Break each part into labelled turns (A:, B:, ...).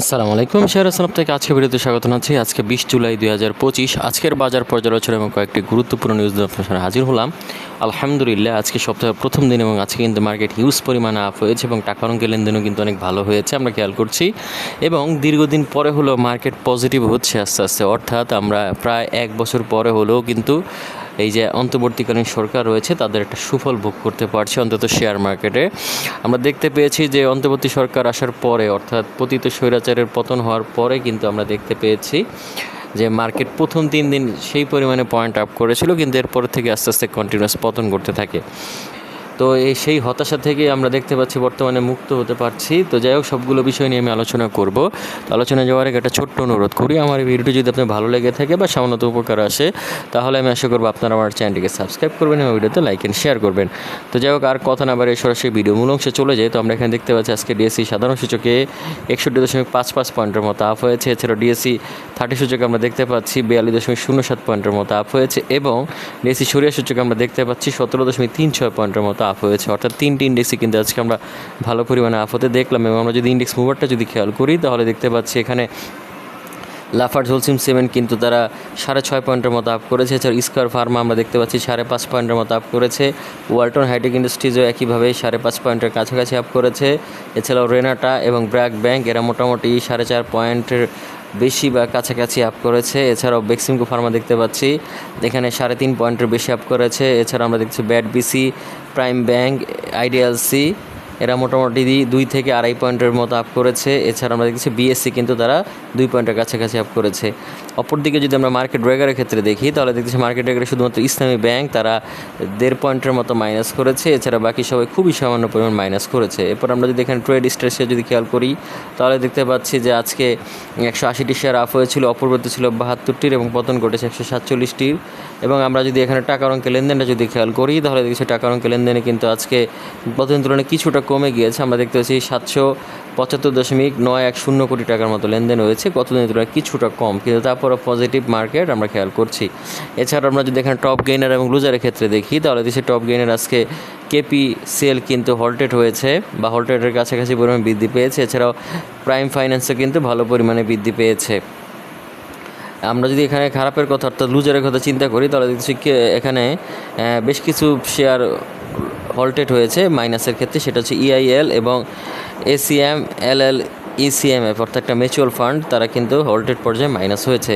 A: আসসালামু আলাইকুম, শেয়ার আসলাম থেকে আজকে ভিডিওতে স্বাগত জানাচ্ছি। আজকে বিশ জুলাই দুই হাজার পঁচিশ, আজকের বাজার পর্যালোচনা এবং কয়েকটি গুরুত্বপূর্ণ নিউজ আপনার হাজির হলাম। আলহামদুলিল্লাহ, আজকে সপ্তাহের প্রথম দিন এবং আজকে কিন্তু মার্কেট হিউজ পরিমাণে আপ হয়েছে এবং টাকা অঙ্কের লেনদেনও কিন্তু অনেক ভালো হয়েছে, আমরা খেয়াল করছি। এবং দীর্ঘদিন পরে হলো মার্কেট পজিটিভ হচ্ছে আস্তে আস্তে, অর্থাৎ আমরা প্রায় এক বছর পরে হলেও কিন্তু এই যে অন্তর্বর্তীকালীন সরকার রয়েছে, তাদের একটা সুফল ভোগ করতে পারছে অন্তত শেয়ার মার্কেটে আমরা দেখতে পেয়েছি যে অন্তর্বর্তী সরকার আসার পরে, অর্থাৎ পতিত স্বৈরাচারের পতন হওয়ার পরে কিন্তু আমরা দেখতে পেয়েছি যে মার্কেট প্রথম তিন দিন সেই পরিমাণে পয়েন্ট আপ করেছিল, কিন্তু এরপর থেকে আস্তে আস্তে কন্টিনিউয়াস পতন করতে থাকে। তো এই সেই হতাশা থেকে আমরা দেখতে পাচ্ছি বর্তমানে মুক্ত হতে পারছি। তো যাই হোক, সবগুলো বিষয় নিয়ে আমি আলোচনা করব। তো আলোচনা যাওয়ার আগে একটা ছোট্ট অনুরোধ করি। আমার এই ভিডিওটি যদি আপনার ভালো লেগে থাকে বা সামান্য উপকার আসে, তাহলে আমি আশা করব আপনারা আমার চ্যানেলটিকে সাবস্ক্রাইব করবেন এবং ভিডিওতে লাইক অ্যান্ড শেয়ার করবেন। তো যাই হোক, আর কথা না বারে সরাসরি ভিডিও মূল অংশে চলে যায় তো আমরা এখানে দেখতে পাচ্ছি আজকে ডিএসসি সাধারণ সূচকে একষট্টি দশমিক পাঁচ পাঁচ পয়েন্টের মতো আপ হয়েছে। এছাড়াও ডিএসসি থার্টি সূচকে আমরা দেখতে পাচ্ছি, বিয়াল্লিশ দশমিক শূন্য সাত পয়েন্টের মতো আপ হয়েছে এবং ডিএসসি সরিয়া সূচকে আমরা দেখতে পাচ্ছি, সতেরো দশমিক তিন ছয় পয়েন্টের মতো আপ হয়েছে। অর্থাৎ তিনটি ইন্ডেক্সই কিন্তু আজকে আমরা ভালো পরিমাণে আপ হতে দেখলাম এবং আমরা যদি ইন্ডেক্স মুভারটা যদি খেয়াল করি, তাহলে দেখতে পাচ্ছি এখানে লাফার ঝোলসিম সেভেন কিন্তু তারা সাড়ে ছয় পয়েন্টের মতো আপ করেছে। এছাড়া ইস্কার ফার্মা আমরা দেখতে পাচ্ছি সাড়ে পাঁচ পয়েন্টের মতো আপ করেছে। ওয়ালটন হাইটেক ইন্ডাস্ট্রিজও একইভাবে সাড়ে পাঁচ পয়েন্টের কাছাকাছি আপ করেছে। এছাড়াও রেনাটা এবং ব্র্যাক ব্যাংক এরা মোটামুটি সাড়ে চার পয়েন্টের বেশি বা কাছাকাছি আপ করেছে। এছাড়াও বেক্সিমকো ফার্মা দেখতে পাচ্ছি এখানে সাড়ে তিন পয়েন্টের বেশি আপ করেছে। এছাড়া আমরা দেখছি BAT BC Prime Bank IDLC এরা মোটামুটি দুই থেকে আড়াই পয়েন্টের মতো আপ করেছে। এছাড়া আমরা দেখছি বিএসসি কিন্তু তারা দুই পয়েন্টের কাছাকাছি আপ করেছে। অপরদিকে যদি আমরা মার্কেট রেগারের ক্ষেত্রে দেখি, তাহলে দেখতেছি মার্কেট রেগারে শুধুমাত্র ইসলামী ব্যাংক, তারা দেড় পয়েন্টের মতো মাইনাস করেছে। এছাড়া বাকি সবাই খুবই সামান্য পরিমাণ মাইনাস করেছে। এরপর আমরা যদি এখানে ট্রেড স্ট্রেসে যদি খেয়াল করি, তাহলে দেখতে পাচ্ছি যে আজকে একশো আশিটি শেয়ার আপ হয়েছিল, অপূর্বতে ছিল বাহাত্তরটির এবং পতন ঘটেছে একশো সাতচল্লিশটির। এবং আমরা যদি এখানে টাকার অঙ্কের লেনদেনটা যদি খেয়াল করি, তাহলে দেখছি টাকার অঙ্কের লেনদেনে কিন্তু আজকে গতদিন তুলনায় কিছুটা কমে গিয়েছে। আমরা দেখতে পাচ্ছি সাতশো পঁচাত্তর দশমিক নয় এক শূন্য কোটি টাকার মতো লেনদেন হয়েছে। গতদিনের তুলনায় কিছুটা কম, কিন্তু তারপরও পজিটিভ মার্কেট আমরা খেয়াল করছি। এছাড়া আমরা যদি এখানে টপ গেইনার এবং লুজারের ক্ষেত্রে দেখি, তাহলে দেশে টপ গেইনার আজকে কেপি সেল কিন্তু হল্টেড হয়েছে বা হল্টেডের কাছাকাছি পরিমাণ বৃদ্ধি পেয়েছে। এছাড়াও প্রাইম ফাইন্যান্সও কিন্তু ভালো পরিমাণে বৃদ্ধি পেয়েছে। আমরা যদি এখানে খারাপের কথা, অর্থাৎ লুজারের কথা চিন্তা করি, তাহলে দেখছি এখানে বেশ কিছু শেয়ার হল্টেড হয়েছে মাইনাসের ক্ষেত্রে। সেটা হচ্ছে ইআইএল এবং এসিএম এল এল ইসিএমএফ অর্থাৎ একটা মিউচুয়াল ফান্ড তারা কিন্তু হল্টেড পর্যায়ে মাইনাস হয়েছে।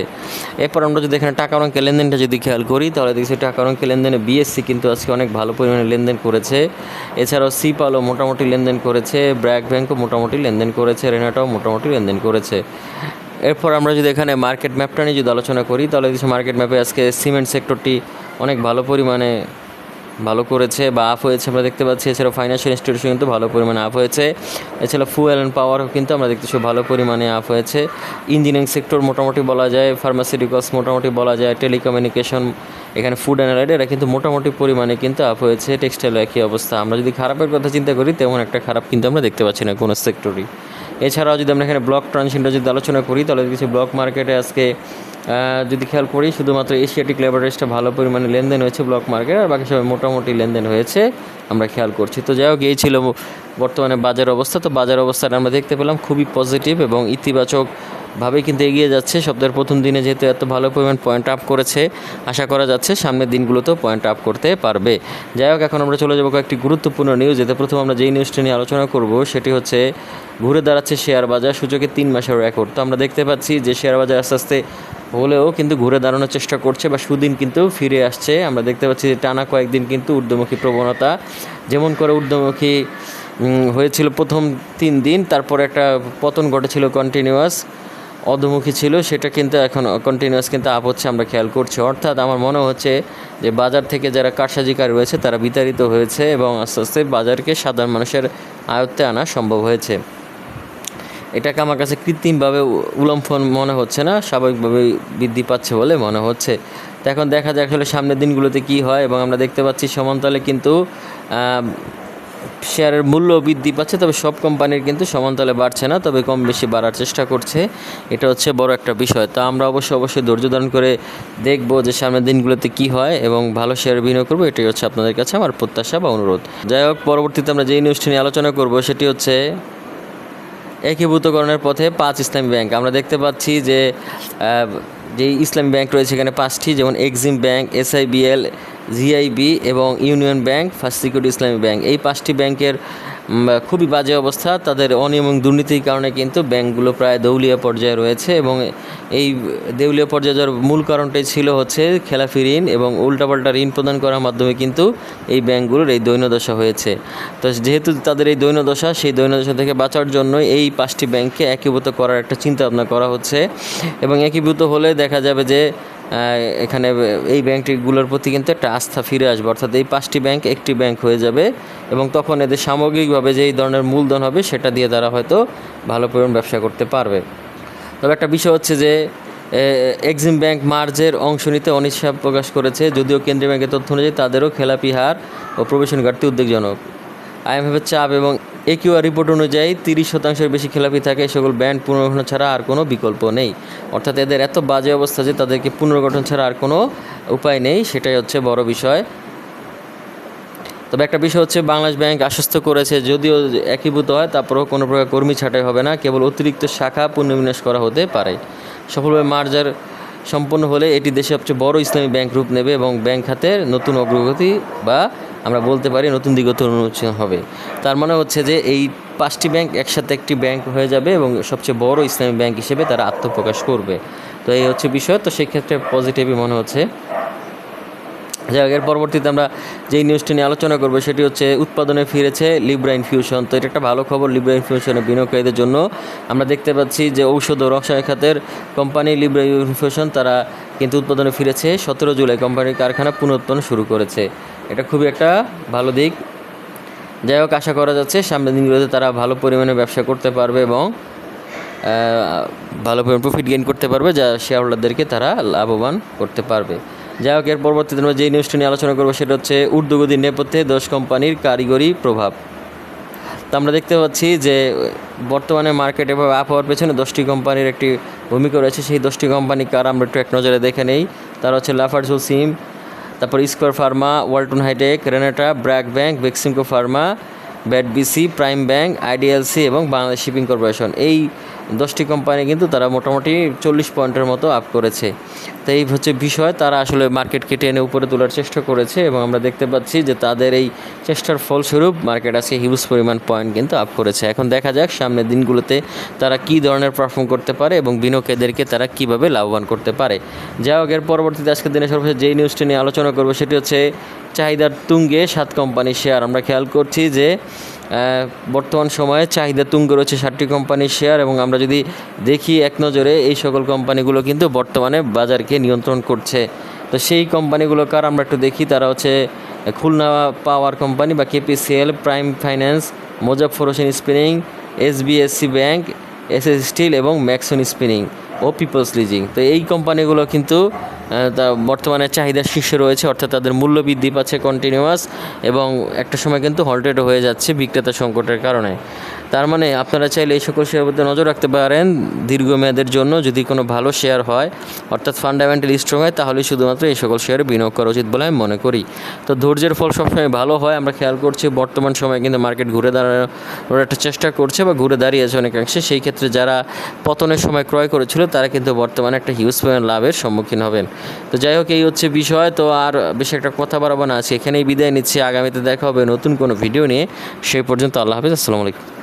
A: এরপর আমরা যদি এখানে টাকা অঙ্কের লেনদেনটা যদি খেয়াল করি, তাহলে দেখছি টাকা অঙ্কের লেনদেনে বিএসসি কিন্তু আজকে অনেক ভালো পরিমাণে লেনদেন করেছে। এছাড়াও সিপালও মোটামুটি লেনদেন করেছে ব্র্যাক ব্যাংকও মোটামুটি লেনদেন করেছে রেনাটাও মোটামুটি লেনদেন করেছে। এরপর আমরা যদি এখানে মার্কেট ম্যাপটা নিয়ে যদি আলোচনা করি, তাহলে দেখছি মার্কেট ম্যাপে আজকে সিমেন্ট সেক্টরটি অনেক ভালো পরিমাণে ভালো করেছে বা আপ হয়েছে। আমরা দেখতে পাচ্ছি এছাড়াও ফাইন্যান্সিয়াল ইনস্টিটিউশন কিন্তু ভালো পরিমাণে আপ হয়েছে। এছাড়া ফুয়েল অ্যান্ড পাওয়ারও কিন্তু আমরা দেখতেছি ভালো পরিমাণে আপ হয়েছে। ইঞ্জিনিয়ারিং সেক্টর মোটামুটি বলা যায় ফার্মাসিউটিক্যালস মোটামুটি বলা যায় টেলিকমিউনিকেশন এখানে ফুড অ্যান্ড এরা কিন্তু মোটামুটি পরিমাণে কিন্তু আপ হয়েছে। টেক্সটাইল একই অবস্থা। আমরা যদি খারাপের কথা চিন্তা করি, তেমন একটা খারাপ কিন্তু আমরা দেখতে পাচ্ছি না কোনো সেক্টরই এছাড়াও যদি আমরা এখানে ব্লক ট্রানজিশনটা যদি আলোচনা করি, তাহলে কিছু ব্লক মার্কেটে আজকে যদি খেয়াল করি, শুধুমাত্র এশিয়াটিক লেবারেজটা ভালো পরিমাণে লেনদেন হয়েছে ব্লক মার্কেট আর বাকি সবাই মোটামুটি লেনদেন হয়েছে, আমরা খেয়াল করছি। তো যাই হোক, এই ছিল বর্তমানে বাজার অবস্থা। তো বাজার অবস্থাটা আমরা দেখতে পেলাম খুবই পজিটিভ এবং ইতিবাচক ভাবে কিন্তু এগিয়ে যাচ্ছে। সপ্তাহের প্রথম দিনে যেহেতু এত ভালো পরিমাণ পয়েন্ট আপ করেছে, আশা করা যাচ্ছে সামনের দিনগুলোতেও পয়েন্ট আপ করতে পারবে। যাই হোক, এখন আমরা চলে যাব কয়েকটি গুরুত্বপূর্ণ নিউজ এতে প্রথম আমরা যেই নিউজটি নিয়ে আলোচনা করব, সেটি হচ্ছে ঘুরে দাঁড়াচ্ছে শেয়ার বাজার সূচকের তিন মাসের রেকর্ড তো আমরা দেখতে পাচ্ছি যে শেয়ার বাজার আস্তে আস্তে হলেও কিন্তু ঘুরে দাঁড়ানোর চেষ্টা করছে বা সুদিন কিন্তু ফিরে আসছে। আমরা দেখতে পাচ্ছি যে টানা কয়েকদিন কিন্তু ঊর্ধ্বমুখী প্রবণতা। যেমন করে ঊর্ধ্বমুখী হয়েছিল প্রথম তিন দিন, তারপর একটা পতন ঘটেছিল কন্টিনিউয়াস অধমুখী ছিল, সেটা কিন্তু এখন কন্টিনিউয়াস কিন্তু আপ হচ্ছে, আমরা খেয়াল করছি। অর্থাৎ আমার মনে হচ্ছে যে বাজার থেকে যারা কারসাজিকার রয়েছে, তারা বিতাড়িত হয়েছে এবং আস্তে আস্তে বাজারকে সাধারণ মানুষের আয়ত্তে আনা সম্ভব হয়েছে। এটাকে আমার কাছে কৃত্রিমভাবে উলম্ফন মনে হচ্ছে না স্বাভাবিকভাবে বৃদ্ধি পাচ্ছে বলে মনে হচ্ছে। তো এখন দেখা যাক আসলে সামনের দিনগুলোতে কি হয় এবং আমরা দেখতে পাচ্ছি সমান্তরালে কিন্তু শেয়ারের মূল্য বৃদ্ধি পাচ্ছে, তবে সব কোম্পানির কিন্তু সমান্তরালে বাড়ছে না, তবে কম বেশি বাড়ার চেষ্টা করছে। এটা হচ্ছে বড় একটা বিষয়। তা আমরা অবশ্যই অবশ্যই ধৈর্য ধারণ করে দেখব যে সামনের দিনগুলোতে কি হয় এবং ভালো শেয়ার বিনিয়োগ করব, এটাই হচ্ছে আপনাদের কাছে আমার প্রত্যাশা বা অনুরোধ। যাই হোক, পরবর্তীতে আমরা যেই নিউজটি নিয়ে আলোচনা করব, সেটি হচ্ছে একীভূতকরণের পথে পাঁচ ইসলামী ব্যাংক। আমরা দেখতে পাচ্ছি যে যে ইসলামী ব্যাংক রয়েছে এখানে পাঁচটি, যেমন এক্সিম ব্যাংক, এসআইবিএল, জিআইবি এবং Union Bank, First Security Islami Bank. এই পাঁচটি ব্যাংকের খুবই বাজে অবস্থা। তাদের অনিয়ম এবং দুর্নীতির কারণে কিন্তু ব্যাংকগুলো প্রায় দৌলিয়া পর্যায়ে রয়েছে এবং এই দেউলিয়া পর্যায়ে যাওয়ার মূল কারণটাই ছিল হচ্ছে খেলাফি ঋণ এবং উল্টাপাল্টা ঋণ প্রদান করার মাধ্যমে কিন্তু এই ব্যাংকগুলোর এই দৈন্যদশা হয়েছে। তো যেহেতু তাদের এই দৈন্যদশা, সেই দৈন্যদশা থেকে বাঁচার জন্য এই পাঁচটি ব্যাংককে একীভূত করার একটা চিন্তা ভাবনা করা হচ্ছে এবং একীভূত হলে দেখা যাবে যে এখানে এই ব্যাংকটিগুলোর প্রতি কিন্তু একটা আস্থা ফিরে আসবে। অর্থাৎ এই পাঁচটি ব্যাংক একটি ব্যাংক হয়ে যাবে এবং তখন এদের সামগ্রিকভাবে যে এই ধরনের মূলধন হবে সেটা দিয়ে তারা হয়তো ভালো পরিমাণ ব্যবসা করতে পারবে। তবে একটা বিষয় হচ্ছে যে এক্সিম ব্যাংক মার্জের অংশ নিতে অনিচ্ছা প্রকাশ করেছে। যদিও কেন্দ্রীয় ব্যাংকের তথ্য অনুযায়ী তাদেরও খেলাপি হার ও প্রবেশন ঘাটতি উদ্বেগজনক। আইএমএফের চাপ এবং একিউআর রিপোর্ট অনুযায়ী তিরিশ শতাংশের বেশি খেলাপি থাকে সকল ব্যান্ড পুনর্গঠন ছাড়া আর কোনো বিকল্প নেই। অর্থাৎ এদের এত বাজে অবস্থা যে তাদেরকে পুনর্গঠন ছাড়া আর কোনো উপায় নেই, সেটাই হচ্ছে বড় বিষয়। তবে একটা বিষয় হচ্ছে বাংলাদেশ ব্যাংক আশ্বস্ত করেছে, যদিও একীভূত হয়, তারপরেও কোনো প্রকার কর্মী ছাঁটাই হবে না, কেবল অতিরিক্ত শাখা পুনর্বিন্যাস করা হতে পারে। সফলভাবে মার্জার সম্পন্ন হলে এটি দেশের সবচেয়ে বড় ইসলামী ব্যাংক রূপ নেবে এবং ব্যাংক খাতের নতুন অগ্রগতি বা আমরা বলতে পারি নতুন দিগত উন্মোচন হবে। তার মানে হচ্ছে যে এই পাঁচটি ব্যাংক একসাথে একটি ব্যাংক হয়ে যাবে এবং সবচেয়ে বড় ইসলামী ব্যাংক হিসেবে তারা আত্মপ্রকাশ করবে। তো এই হচ্ছে বিষয়। তো সেক্ষেত্রে পজিটিভই মনে হচ্ছে যাই হোক, এর পরবর্তীতে আমরা যেই নিউজটি নিয়ে আলোচনা করব, সেটি হচ্ছে উৎপাদনে ফিরেছে লিব্রা ইনফিউশন তো এটা একটা ভালো খবর লিব্রা ইনফিউশনের বিনিয়োগকারীদের জন্য। আমরা দেখতে পাচ্ছি যে ঔষধ ও রসায়ন খাতের কোম্পানি লিব্রা ইনফিউশন তারা কিন্তু উৎপাদনে ফিরেছে। সতেরো জুলাই কোম্পানির কারখানা পুনরুৎপাদন শুরু করেছে। এটা খুবই একটা ভালো দিক। যাই হোক, আশা করা যাচ্ছে সামনের দিনগুলোতে তারা ভালো পরিমাণে ব্যবসা করতে পারবে এবং ভালো পরিমাণ প্রফিট গেইন করতে পারবে, যা শেয়ার হোল্ডারদেরকে তারা লাভবান করতে পারবে। যাই হোক, এর পরবর্তীতে আমরা যে নিউজটি নিয়ে আলোচনা করব সেটা হচ্ছে ঊর্ধ্বগতির নেপথ্যে দশ কোম্পানির কারিগরি প্রভাব। তো আমরা দেখতে পাচ্ছি যে বর্তমানে মার্কেটে এভাবে আপ হওয়ার পেছনে দশটি কোম্পানির একটি ভূমিকা রয়েছে। সেই দশটি কোম্পানি কার আমরা একটু এক নজরে দেখে নেই। তারা হচ্ছে লাফার্সুল সিম তারপর Square Pharma Walton Hitech Renata BRAC Bank Beximco Pharma BAT BC Prime Bank IDLC এবং বাংলাদেশ শিপিং কর্পোরেশন এই দশটি কোম্পানি কিন্তু তারা মোটামুটি চল্লিশ পয়েন্টের মতো আপ করেছে। তো এই হচ্ছে বিষয়, তারা আসলে মার্কেটকে টেনে উপরে তোলার চেষ্টা করেছে এবং আমরা দেখতে পাচ্ছি যে তাদের এই চেষ্টার ফলস্বরূপ মার্কেট আজকে হিউজ পরিমাণ পয়েন্ট কিন্তু আপ করেছে। এখন দেখা যাক সামনের দিনগুলোতে তারা কী ধরনের পারফর্ম করতে পারে এবং বিনিয়োগকারীদেরকে তারা কীভাবে লাভবান করতে পারে। যাই হোক, এর পরবর্তীতে আজকের দিনে সর্বশেষ যেই নিউজটি নিয়ে আলোচনা করব, সেটি হচ্ছে চাহিদার তুঙ্গে সাত কোম্পানির শেয়ার আমরা খেয়াল করছি যে বর্তমান সময়ে চাহিদা তুঙ্গে রয়েছে ষাটটি কোম্পানির শেয়ার এবং আমরা যদি দেখি এক নজরে, এই সকল কোম্পানিগুলো কিন্তু বর্তমানে বাজারকে নিয়ন্ত্রণ করছে। তো সেই কোম্পানিগুলো কার আমরা একটু দেখি, তারা হচ্ছে খুলনা পাওয়ার কোম্পানি বা KPCL, Prime Finance Mozaffar Hossain Spinning, SBSC Bank, S S Steel এবং ম্যাক্সন স্পিনিং। ও পিপলস লিজিং তো এই কোম্পানিগুলো কিন্তু তা বর্তমানে চাহিদা শীর্ষে রয়েছে, অর্থাৎ তাদের মূল্য বৃদ্ধি পাচ্ছে কন্টিনিউয়াস এবং একটা সময় কিন্তু হল্টেড হয়ে যাচ্ছে বিক্রেতা সংকটের কারণে। তার মানে আপনারা চাইলে এই সকল শেয়ারের প্রতি নজর রাখতে পারেন দীর্ঘমেয়াদের জন্য যদি কোনো ভালো শেয়ার হয়, অর্থাৎ ফান্ডামেন্টাল স্ট্রং হয় তাহলে শুধুমাত্র এই সকল শেয়ারে বিনিয়োগ করা উচিত বলে আমি মনে করি। তো ধৈর্যের ফল সবসময় ভালো হয়, আমরা খেয়াল করছি বর্তমান সময়ে কিন্তু মার্কেট ঘুরে দাঁড়ানোর একটা চেষ্টা করছে বা ঘুরে দাঁড়িয়েছে অনেকাংশে। সেই ক্ষেত্রে যারা পতনের সময় ক্রয় করেছিল, তারা কিন্তু বর্তমানে একটা হিউজ পরিমাণ লাভের সম্মুখীন হবেন। তো যাই হোক, এই হচ্ছে বিষয়। তো আর বেশি একটা কথা বাড়াবো না, আজকে এখানেই বিদায় নিচ্ছি। আগামীতে দেখা হবে নতুন কোনো ভিডিও নিয়ে। সেই পর্যন্ত আল্লাহ হাফিজ, আসসালামু আলাইকুম।